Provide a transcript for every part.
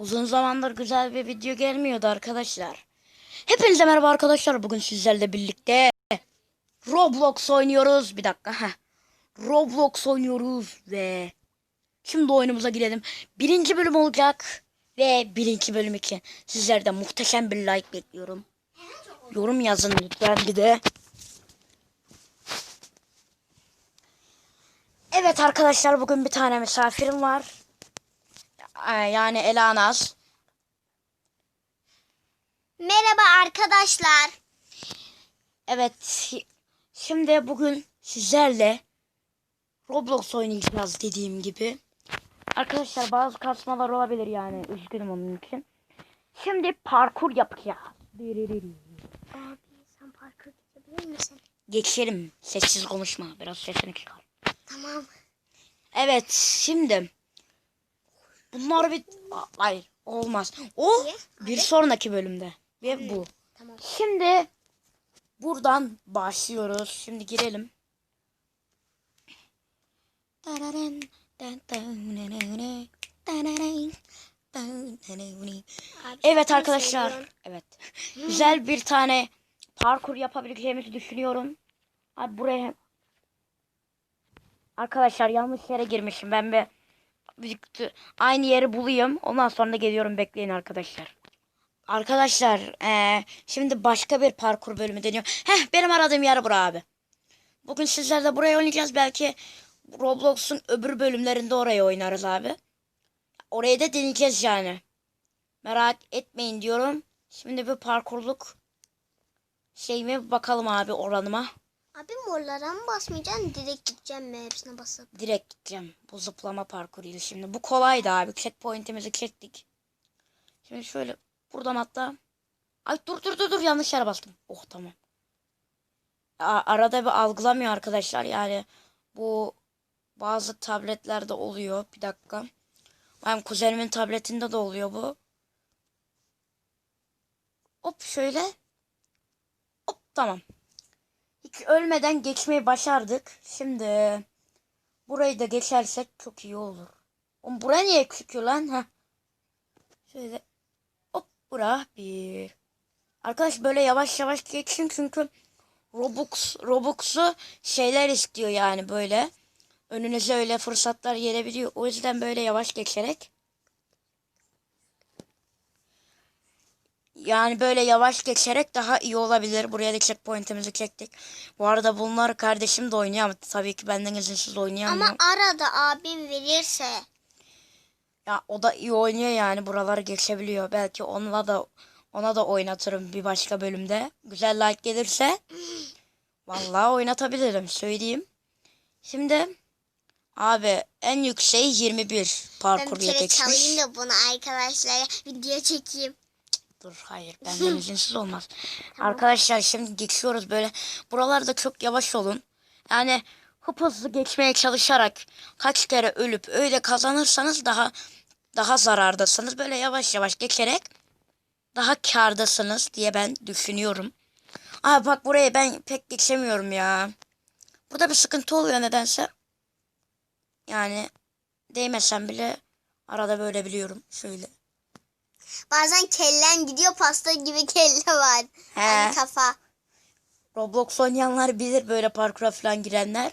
Uzun zamandır güzel bir video gelmiyordu arkadaşlar. Hepinize merhaba arkadaşlar. Bugün sizlerle birlikte Roblox oynuyoruz. Bir dakika. Heh. Roblox oynuyoruz ve şimdi oyunumuza girelim. Birinci bölüm olacak ve birinci bölüm için sizlerden muhteşem bir like bekliyorum. Yorum yazın lütfen bir de. Evet arkadaşlar bugün bir tane misafirim var. Ee, Yani Ela Naz. Merhaba arkadaşlar. Evet. şi- Şimdi bugün sizlerle Roblox oynayacağız dediğim gibi. Arkadaşlar bazı kasmalar olabilir yani. Üzgünüm onun için. Şimdi parkur yapacağız. Abi sen parka gidebilir misin? Geçelim. Sessiz konuşma. Biraz sesini çıkar. Tamam. Evet şimdi bunlar bir hayır olmaz. O Niye? bir sonraki bölümde ve bu. Tamam. Şimdi buradan başlıyoruz. Şimdi girelim. Evet arkadaşlar. Evet. Güzel bir tane parkur yapabileceğimizi düşünüyorum. Abi buraya Arkadaşlar yanlış yere girmişim. Ben bir aynı yeri bulayım. Ondan sonra da geliyorum. Bekleyin arkadaşlar. Arkadaşlar eee, şimdi başka bir parkur bölümü deniyor. Heh benim aradığım yer bura abi. Bugün sizlerle buraya oynayacağız. Belki Roblox'un öbür bölümlerinde oraya oynarız abi. Orayı da deneyeceğiz yani. Merak etmeyin diyorum. Şimdi bir parkurluk şeyime bakalım abi oranıma. Abi morlara mı basmayacaksın? Direkt gideceğim mi hepsine basıp? Direkt gideceğim. Bu zıplama parkuruydu şimdi. Bu kolaydı abi. Checkpoint'imizi çektik. Şimdi şöyle buradan hatta. Ay dur dur dur dur yanlış yere bastım. Oh tamam. A- arada bir algılamıyor arkadaşlar. Yani bu bazı tabletlerde oluyor. Bir dakika. Benim kuzenimin tabletinde de oluyor bu. Hop şöyle. Hop tamam. Hiç ölmeden geçmeyi başardık. Şimdi burayı da geçersek çok iyi olur. Oğlum buraya niye çıkıyor lan? Heh. Şöyle hop bura bir. Arkadaş böyle yavaş yavaş geçin çünkü Robux Robux'u şeyler istiyor yani böyle. Önünüze öyle fırsatlar gelebiliyor. O yüzden böyle yavaş geçerek Yani böyle yavaş geçerek daha iyi olabilir. Buraya da checkpoint'imizi çektik. Bu arada bunlar kardeşim de oynuyor ama tabii ki benden izinsiz oynayamıyor. Ama arada abim verirse. Ya o da iyi oynuyor yani buraları geçebiliyor. Belki onunla da ona da oynatırım bir başka bölümde. Güzel like gelirse vallahi oynatabilirim söyleyeyim. Şimdi abi en yükseği 21 Ben bir parkurya kere geçmiş. çalayım da bunu arkadaşlara video çekeyim. Dur hayır benden izinsiz olmaz. Arkadaşlar şimdi geçiyoruz böyle. Buralarda çok yavaş olun. Yani hıp hızlı geçmeye çalışarak kaç kere ölüp öyle kazanırsanız daha daha zarardasınız. Böyle yavaş yavaş geçerek daha kârdasınız diye ben düşünüyorum. Aa bak buraya ben pek geçemiyorum ya. Burada bir sıkıntı oluyor nedense. Yani değmesem bile arada böyle biliyorum. Şöyle. Bazen kellen gidiyor pasta gibi kelle var. He. Yani kafa. Roblox oynayanlar bilir böyle parkura falan girenler.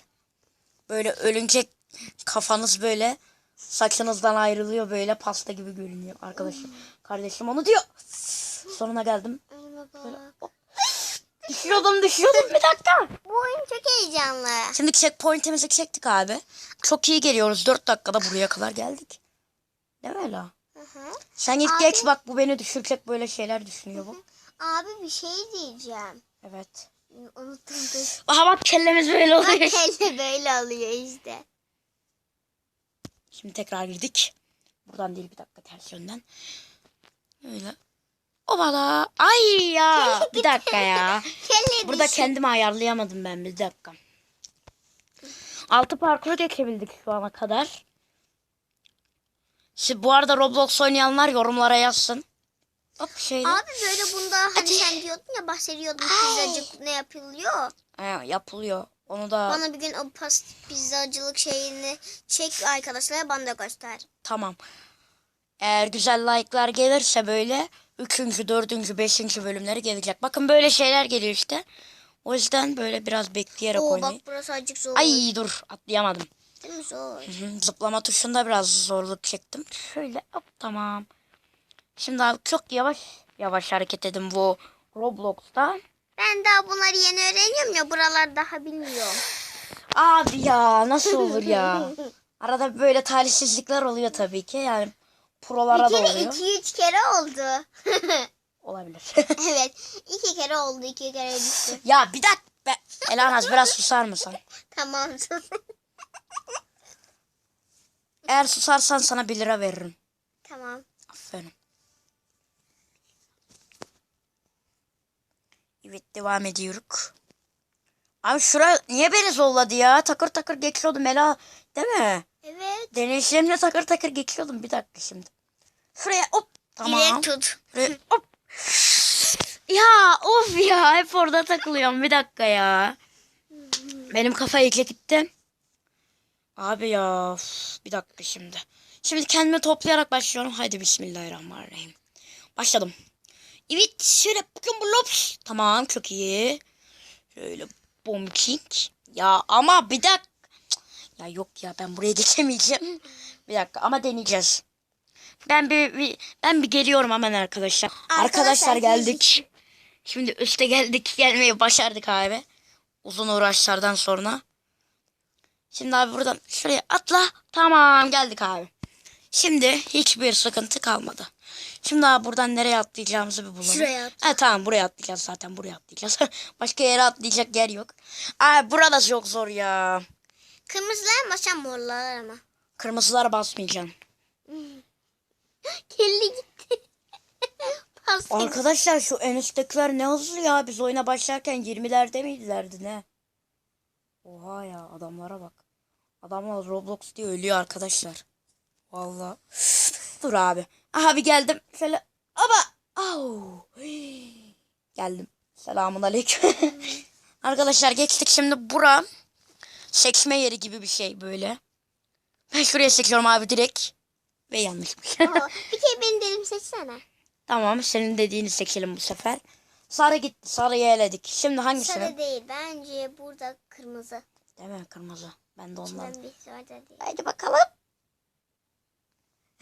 Böyle ölünce kafanız böyle saçınızdan ayrılıyor böyle pasta gibi görünüyor arkadaşım. Kardeşim onu diyor. Sonuna geldim. Ay baba. Düşüyordum düşüyordum bir dakika. Bu oyun çok heyecanlı. Şimdi checkpoint'imizi çektik abi. Çok iyi geliyoruz. 4 dakikada buraya kadar geldik. Mi Ela? Hı. Sen ilk Abi- geç bak bu beni düşürecek böyle şeyler düşünüyor bu. Abi bir şey diyeceğim. Evet. Unuttum dur. Aha bak kellemiz böyle Bak oluyor. kelle böyle oluyor işte. Şimdi tekrar girdik. Buradan değil bir dakika ters yönden. Öyle. Obala. Ay ya. Bir dakika ya. Kelle Burada düşün. kendimi ayarlayamadım ben bir dakika. Altı parkuru geçebildik şu ana kadar. Şimdi bu arada Roblox oynayanlar yorumlara yazsın. Hop şöyle. Abi böyle bunda hani sen diyordun ya bahsediyordun pizzacık ne yapılıyor. Ha, yapılıyor. Onu da Bana bir gün o pas pizzacılık şeyini çek arkadaşlara bana da göster. tamam. Eğer güzel like'lar gelirse böyle 3. 4. 5. bölümleri gelecek. Bakın böyle şeyler geliyor işte. O yüzden böyle biraz bekleyerek Oo oynayın. bak burası azıcık zor. Ay dur atlayamadım. Değil mi zor? Hı hı, Zıplama tuşunda biraz zorluk çektim. Şöyle hop tamam. Şimdi abi çok yavaş yavaş hareket edin bu Roblox'ta. Ben daha bunları yeni öğreniyorum ya buralar daha bilmiyorum. Abi ya nasıl olur ya? Arada böyle talihsizlikler oluyor tabii ki. Yani prolara da oluyor. iki üç kere oldu. Olabilir. evet iki kere oldu iki kere düştü. ya bir dakika. Be. Elanaz biraz susar mısın? Tamam sus. Eğer susarsan sana 1 lira veririm. tamam. Aferin. Evet devam ediyoruz. Abi şura niye beni zolladı ya? Takır takır geçiyordum Ela. Değil mi? Evet. Deneyişlerimle takır takır geçiyordum. Bir dakika şimdi. Şuraya hop. Tamam. Direkt tut. Şuraya hop. Ya of ya hep orada takılıyorum. Bir dakika ya. Benim kafa iyice gitti. Abi ya of, bir dakika şimdi. Şimdi kendimi toplayarak başlıyorum. Haydi bismillahirrahmanirrahim. Başladım. Evet şöyle bakın bu lops. Tamam çok iyi. Şöyle bombing. Ya ama bir dakika. Ya yok ya ben buraya geçemeyeceğim. Bir dakika ama deneyeceğiz. Ben bir, bir ben bir geliyorum hemen arkadaşlar. Arkadaşlar, Arkadaşlar, geldik. Şimdi üste geldik. Gelmeyi başardık abi. Uzun uğraşlardan sonra. Şimdi abi buradan şuraya atla. Tamam geldik abi. Şimdi hiçbir sıkıntı kalmadı. Şimdi abi buradan nereye atlayacağımızı bir bulalım. Şuraya at. Ha, tamam buraya atlayacağız zaten buraya atlayacağız. Başka yere atlayacak yer yok. Abi burada çok zor ya. Kırmızılar mı başa morlar ama. Kırmızılara basmayacağım. Kelli gitti. Arkadaşlar şu en üsttekiler ne hızlı ya. Biz oyuna başlarken 20'lerde miydilerdi ne? Oha ya adamlara bak. Adamlar Roblox diye ölüyor arkadaşlar. Vallahi. Dur abi. Aha bir geldim. Şöyle. Aba. Au. Geldim. Selamun aleyküm. arkadaşlar geçtik şimdi bura. Sekme yeri gibi bir şey böyle. Ben şuraya seçiyorum abi direkt. Ve yanlışmış. Bir kere benim dedim seçsene. Tamam senin dediğini seçelim bu sefer. Sarı gitti. Sarıyı eledik. Şimdi hangisini? Sarı değil bence burada kırmızı. Değil mi kırmızı? Ben de ondan. Ben bir değil. Haydi bakalım.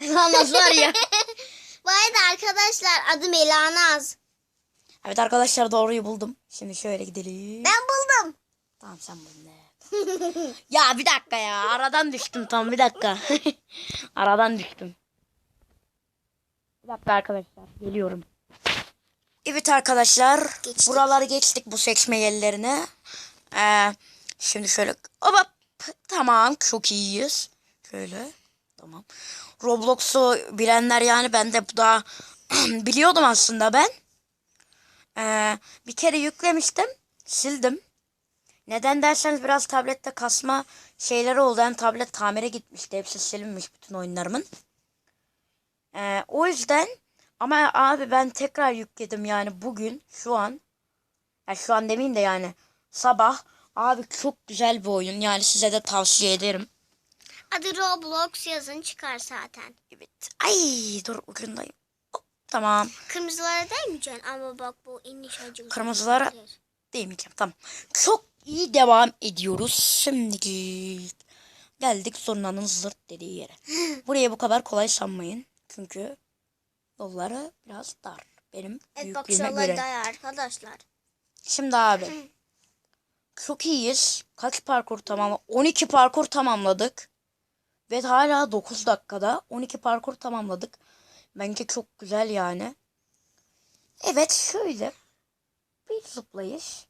Yalnız var ya. Bu arada arkadaşlar adım Elanaz. Evet arkadaşlar doğruyu buldum. Şimdi şöyle gidelim. Ben buldum. Tamam sen buldun. ya bir dakika ya. Aradan düştüm tam bir dakika. Aradan düştüm. Bir dakika arkadaşlar. Geliyorum. Evet arkadaşlar. Geçtik. Buraları geçtik bu seçme yerlerine. Ee, şimdi şöyle. Hop, tamam çok iyiyiz. Şöyle. Tamam. Roblox'u bilenler yani ben de bu da biliyordum aslında ben. Ee, bir kere yüklemiştim. Sildim. Neden derseniz biraz tablette kasma şeyleri oldu. Hem tablet tamire gitmişti. Hepsi silinmiş bütün oyunlarımın. Ee, o yüzden ama abi ben tekrar yükledim yani bugün şu an. Yani şu an demeyeyim de yani sabah. Abi çok güzel bir oyun. Yani size de tavsiye ederim. Adı Roblox yazın çıkar zaten. Evet. Ay dur ucundayım. Hop, tamam. Kırmızılara değmeyeceksin ama bak bu iniş acı. Kırmızılara- Değmeyeceğim. Tamam. Çok iyi devam ediyoruz. Şimdi geldik sorunanın zırt dediği yere. Buraya bu kadar kolay sanmayın. Çünkü yolları biraz dar. Benim Evet bak büyüklüğüme şuralar göre. da arkadaşlar. Şimdi abi. Çok iyiyiz. Kaç parkur tamam? 12 parkur tamamladık. Ve hala 9 dakikada 12 parkur tamamladık. Bence çok güzel yani. Evet şöyle. Bir zıplayış.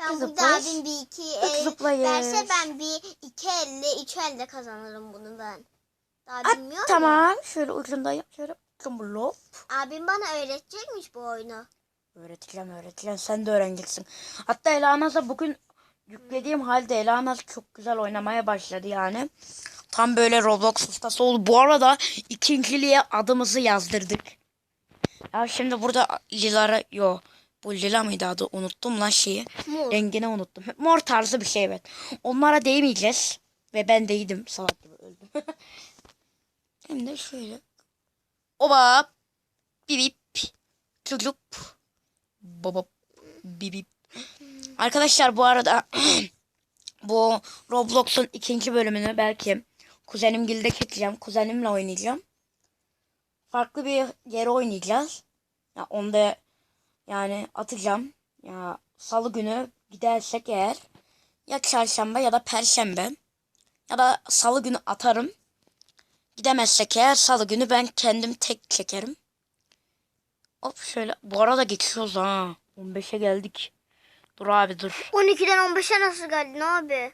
Ya bu zıplayış, abim bir iki el zıplayış. verse ben bir iki elle üç elle kazanırım bunu ben. Daha At, bilmiyorum. tamam. Şöyle ucundayım. Şöyle blop. Abim bana öğretecekmiş bu oyunu. Öğreteceğim öğreteceğim. Sen de öğreneceksin. Hatta Elanaz'a bugün yüklediğim halde Elanaz çok güzel oynamaya başladı yani. Tam böyle Roblox ustası oldu. Bu arada ikinciliğe adımızı yazdırdık. Ya şimdi burada lilara yo bu lila mıydı adı unuttum lan şeyi. Mor. Rengini unuttum. Mor tarzı bir şey evet. Onlara değmeyeceğiz. Ve ben değdim salak gibi öldüm. Hem de şöyle Oba. Bibip. Çocuk. Baba. Bibip. Arkadaşlar bu arada bu Roblox'un ikinci bölümünü belki kuzenim gilde çekeceğim. Kuzenimle oynayacağım. Farklı bir yere oynayacağız. Ya onda yani atacağım. Ya salı günü gidersek eğer ya çarşamba ya da perşembe ya da salı günü atarım. Gidemezsek eğer salı günü ben kendim tek çekerim. Hop şöyle. Bu arada geçiyoruz ha. 15'e geldik. Dur abi dur. 12'den 15'e nasıl geldin abi?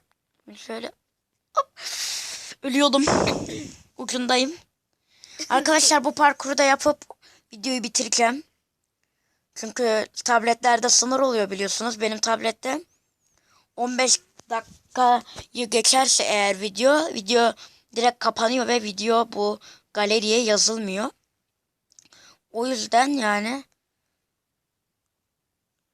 Şöyle. Hop. Ölüyordum. Ucundayım. Arkadaşlar bu parkuru da yapıp videoyu bitireceğim. Çünkü tabletlerde sınır oluyor biliyorsunuz. Benim tablette 15 dakikayı geçerse eğer video, video direkt kapanıyor ve video bu galeriye yazılmıyor. O yüzden yani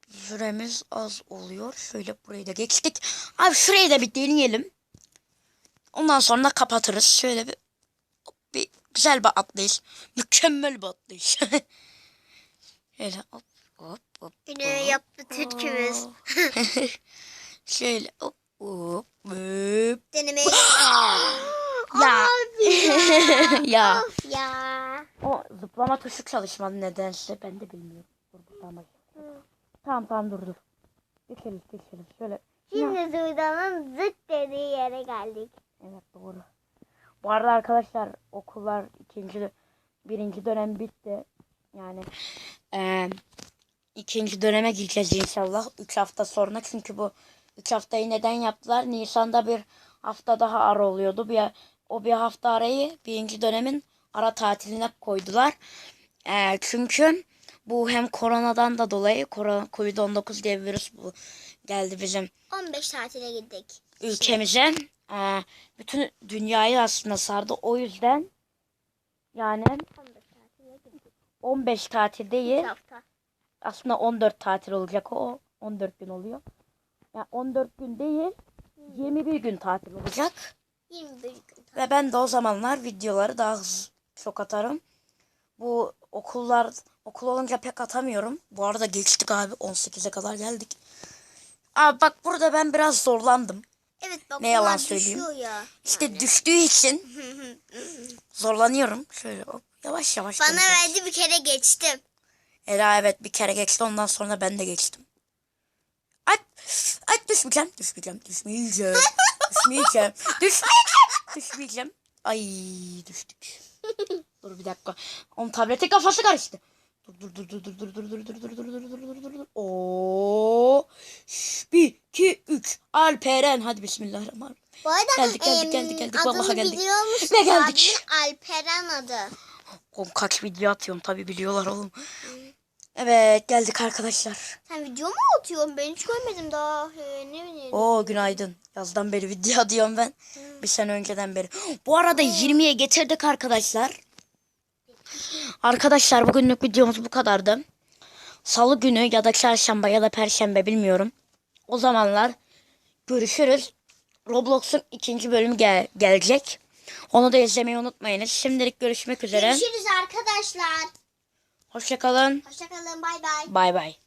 süremiz az oluyor. Şöyle burayı da geçtik. Abi şurayı da bir deneyelim. Ondan sonra kapatırız. Şöyle bir, bir güzel bir atlayış. Mükemmel bir atlayış. Şöyle hop hop hop. Yine yaptı Türk'ümüz. Şöyle hop hop hop. Denemeyi. Ya. ya. Of ya. O zıplama tuşu çalışmadı nedense. Ben de bilmiyorum. Dur buradan bak. Tamam tamam dur dur. Geçeriz geçeriz. Şöyle. Şimdi Sudan'ın zıt dediği yere geldik. Evet doğru. Bu arada arkadaşlar okullar ikinci birinci dönem bitti. Yani eee, ikinci döneme gireceğiz inşallah. Üç hafta sonra çünkü bu üç haftayı neden yaptılar? Nisan'da bir hafta daha ara oluyordu. Bir, o bir hafta arayı birinci dönemin ara tatiline koydular. Eee, çünkü bu hem koronadan da dolayı korona, Covid-19 diye bir virüs bu geldi bizim 15 tatile gittik. ülkemize eee, bütün dünyayı aslında sardı. O yüzden yani 15 tatile gittik. 15 tatil değil hafta. aslında 14 tatil olacak o 14 gün oluyor. Yani 14 gün değil 21 gün tatil olacak. 21 gün. Ve ben de o zamanlar videoları daha hızlı çok atarım. Bu okullar okul olunca pek atamıyorum. Bu arada geçtik abi 18'e kadar geldik. Abi bak burada ben biraz zorlandım. Evet bak Ne yalan söyleyeyim. ya. İşte düştüğü için zorlanıyorum. Şöyle hop, yavaş yavaş. Bana döneceğiz. verdi bir kere geçtim. Ela evet bir kere geçti ondan sonra ben de geçtim. Ay, ay düşmeyeceğim, düşmeyeceğim, düşmeyeceğim, düşmeyeceğim, düşmeyeceğim, düşmeyeceğim. Ay düştük. Dur bir dakika. Onun tablete kafası karıştı. Dur dur dur dur dur dur dur dur dur dur dur dur dur dur dur dur. Oo. Bir, iki, üç. Alperen. Hadi bismillahirrahmanirrahim. Bu arada Geldik, geldik, geldik, geldik. Vallahi geldik. biliyor musun? Ve geldik. Alperen adı. Oğlum kaç video atıyorum tabi biliyorlar oğlum. Evet geldik arkadaşlar. Sen video mu atıyorsun? Ben hiç görmedim daha. He, ne bileyim. Oo günaydın. Yazdan beri video diyorum ben. Bir sene önceden beri. Bu arada 20'ye getirdik arkadaşlar. Arkadaşlar bugünlük videomuz bu kadardı. Salı günü ya da çarşamba ya da perşembe bilmiyorum. O zamanlar görüşürüz. Roblox'un ikinci bölümü gel- gelecek. Onu da izlemeyi unutmayınız. Şimdilik görüşmek üzere. Görüşürüz arkadaşlar. Hoşçakalın. Hoşçakalın. Bay bay. Bay bay.